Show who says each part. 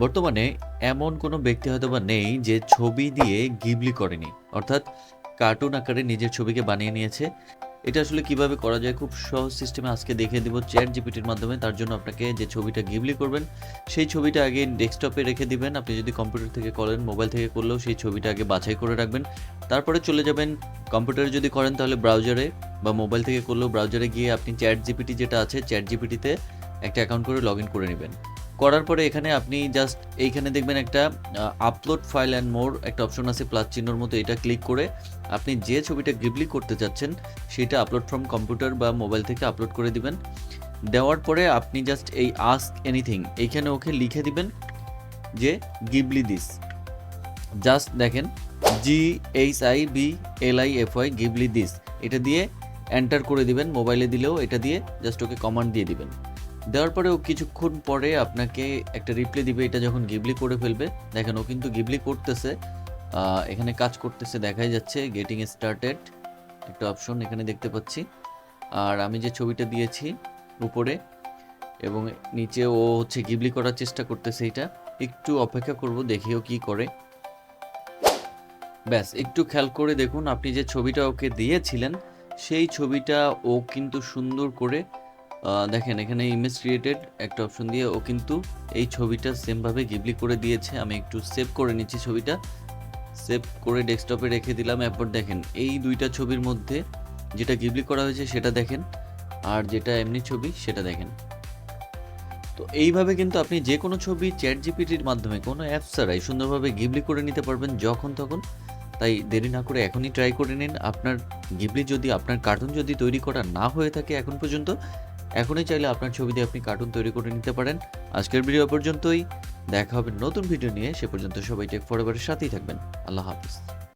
Speaker 1: বর্তমানে এমন কোনো ব্যক্তি হয়তো বা নেই যে ছবি দিয়ে গিবলি করেনি। অর্থাৎ কার্টুন আকারে নিজের ছবিকে বানিয়ে নিয়েছে। এটা আসলে কীভাবে করা যায় খুব সহজ সিস্টেমে আজকে দেখিয়ে দিব চ্যাট জিপিটির মাধ্যমে। তার জন্য আপনাকে যে ছবিটা গিবলি করবেন, সেই ছবিটা আগে ডেস্কটপে রেখে দিবেন। আপনি যদি কম্পিউটার থেকে করেন, মোবাইল থেকে করলেও সেই ছবিটা আগে বাছাই করে রাখবেন। তারপরে চলে যাবেন কম্পিউটারে যদি করেন, তাহলে ব্রাউজারে বা মোবাইল থেকে করলেও ব্রাউজারে গিয়ে আপনি চ্যাট জিপিটি যেটা আছে চ্যাট জিপিটিতে একটা অ্যাকাউন্ট করে লগ ইন করে নেবেন। করার পরে এখানে আপনি জাস্ট এইখানে দেখবেন একটা আপলোড ফাইল অ্যান্ড মোর একটা অপশন আছে প্লাস চিহ্নর মতো, এটা ক্লিক করে আপনি যে ছবিটা গিবলি করতে চাচ্ছেন সেটা আপলোড ফ্রম কম্পিউটার বা মোবাইল থেকে আপলোড করে দিবেন। দেওয়ার পরে আপনি জাস্ট এই আস্ক এনিথিং এইখানে ওকে লিখে দিবেন যে গিবলি দিস জাস্ট দেখেন G H I B L I F Y Ghibli this এটা দিয়ে এন্টার করে দিবেন মোবাইলে দিলেও এটা দিয়ে জাস্ট ওকে কমান্ড দিয়ে দিবেন। দেওয়ার পরে ও কিছুক্ষণ পরে আপনাকে একটা রিপ্লাই দিবে, এটা যখন গিবলি করে ফেলবে, দেখেন ও কিন্তু গিবলি করতেছে। এখানে কাজ করতেছে, দেখাই যাচ্ছে গেটিং স্টার্টেড একটা অপশন এখানে দেখতে পাচ্ছি। আর আমি যে ছবিটা দিয়েছি উপরে, এবং নিচে ও হচ্ছে গিবলি করার চেষ্টা করতেছে এটা, একটু অপেক্ষা করব দেখিও কি করে। ব্যাস, একটু খেয়াল করে দেখুন, আপনি যে ছবিটা ওকে দিয়েছিলেন, সেই ছবিটা ও কিন্তু সুন্দর করে দেখেন, এখানে ইমেজ ক্রিয়েটেড একটা অপশন দিয়ে ও কিন্তু এই ছবিটা সেমভাবে গিবলি করে দিয়েছে। আমি একটু সেভ করে নিচ্ছি ছবিটা। সেভ করে ডেস্কটপে রেখে দিলাম। এরপর দেখেন, এই দুইটা ছবির মধ্যে যেটা গিবলি করা হয়েছে সেটা দেখেন, আর যেটা এমনি ছবি সেটা দেখেন। তো এইভাবে কিন্তু আপনি যে কোনো ছবি চ্যাট জিপিটির মাধ্যমে, কোনো অ্যাপস ছাড়াই সুন্দরভাবে গিবলি করে নিতে পারবেন যখন তখন। তাই দেরি না করে এখনই ট্রাই করে নিন। আপনার গিবলি যদি, আপনার কার্টুন যদি তৈরি করা না হয়ে থাকে এখন পর্যন্ত এখনই চাইলে আপনার ছবি দিয়ে আপনি কার্টুন তৈরি করে নিতে পারেন। আজকের ভিডিও পর্যন্তই। দেখা হবে নতুন ভিডিও নিয়ে। সে পর্যন্ত সবাই টেক ফরএভারের সাথেই থাকবেন। আল্লাহ হাফিজ।